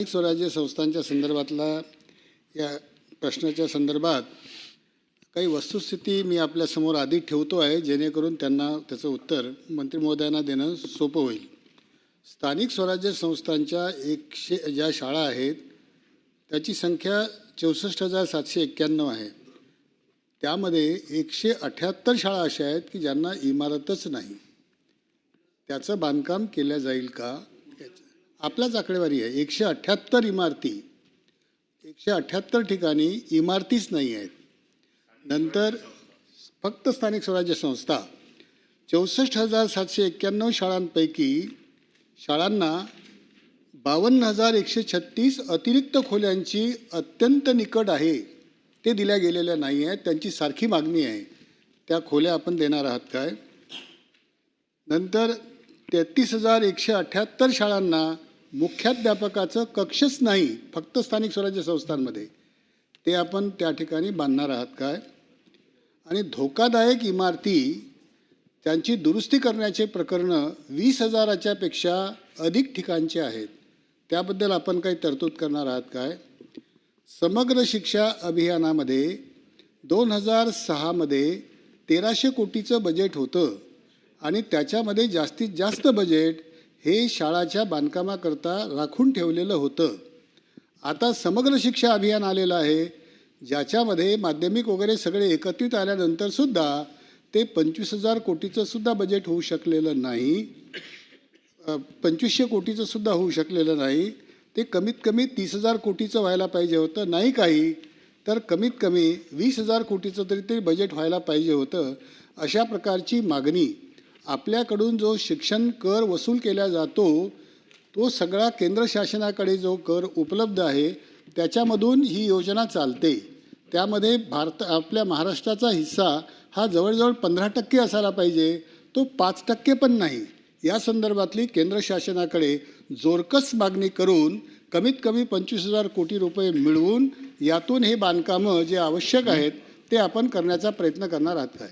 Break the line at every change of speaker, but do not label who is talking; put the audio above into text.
स्थानिक स्वराज्य संस्थांच्या संदर्भातला या प्रश्नाच्या संदर्भात काही वस्तुस्थिती मी आपल्यासमोर आधी ठेवतो आहे जेणेकरून त्यांना त्याचं उत्तर मंत्री महोदयांना देणं सोपं होईल. स्थानिक स्वराज्य संस्थांच्या एकशे ज्या शाळा आहेत त्याची संख्या चौसष्ट हजार सातशे एक्क्याण्णव आहे. त्यामध्ये एकशे अठ्याहत्तर शाळा अशा आहेत की ज्यांना इमारतच नाही. त्याचं बांधकाम केलं जाईल का? आपल्याच आकडेवारी आहे. एकशे अठ्ठ्याहत्तर इमारती एकशे अठ्ठ्याहत्तर ठिकाणी इमारतीच नाही आहेत. नंतर फक्त स्थानिक स्वराज्य संस्था चौसष्ट हजार सातशे एक्क्याण्णव शाळांपैकी शाळांना बावन्न हजार एकशे छत्तीस अतिरिक्त खोल्यांची अत्यंत निकट आहे. ते दिल्या गेलेल्या नाही आहेत. त्यांची सारखी मागणी आहे. त्या खोल्या आपण देणार आहात काय? नंतर तेहतीस हजार एकशे अठ्ठ्याहत्तर शाळांना मुख्याध्यापकाचं कक्षच नाही फक्त स्थानिक स्वराज्य संस्थांमध्ये. ते आपण त्या ठिकाणी बांधणार आहात काय? आणि धोकादायक इमारती त्यांची दुरुस्ती करण्याचे प्रकरणं वीस हजाराच्या पेक्षा अधिक ठिकाणचे आहेत. त्याबद्दल आपण काही तरतूद करणार आहात काय? समग्र शिक्षा अभियानामध्ये दोन हजार सहामध्ये तेराशे कोटीचं बजेट होतं आणि त्याच्यामध्ये जास्तीत जास्त बजेट हे शाळाच्या बांधकामाकरता राखून ठेवलेलं होतं. आता समग्र शिक्षा अभियान आलेलं आहे ज्याच्यामध्ये माध्यमिक वगैरे सगळे एकत्रित आल्यानंतरसुद्धा ते पंचवीस हजार कोटीचंसुद्धा बजेट होऊ शकलेलं नाही. पंचवीसशे कोटीचंसुद्धा होऊ शकलेलं नाही. ते कमीत कमी तीस हजार कोटीचं व्हायला पाहिजे होतं. नाही काही तर कमीत कमी वीस हजार कोटीचं तरी ते बजेट व्हायला पाहिजे होतं अशा प्रकारची मागणी आपल्याकडून जो शिक्षण कर वसूल केला जातो तो सगळा केंद्र शासनाकडे जो कर उपलब्ध आहे त्याच्यामधून ही योजना चालते. त्यामध्ये भारत आपल्या महाराष्ट्राचा हिस्सा हा जवळजवळ पंधरा टक्के असायला पाहिजे. तो पाच टक्के पण नाही. या संदर्भातली केंद्र शासनाकडे जोरकस मागणी करून कमीत कमी पंचवीस हजार कोटी रुपये मिळवून यातून हे बांधकामं जे आवश्यक आहेत ते आपण करण्याचा प्रयत्न करणार आहात. काय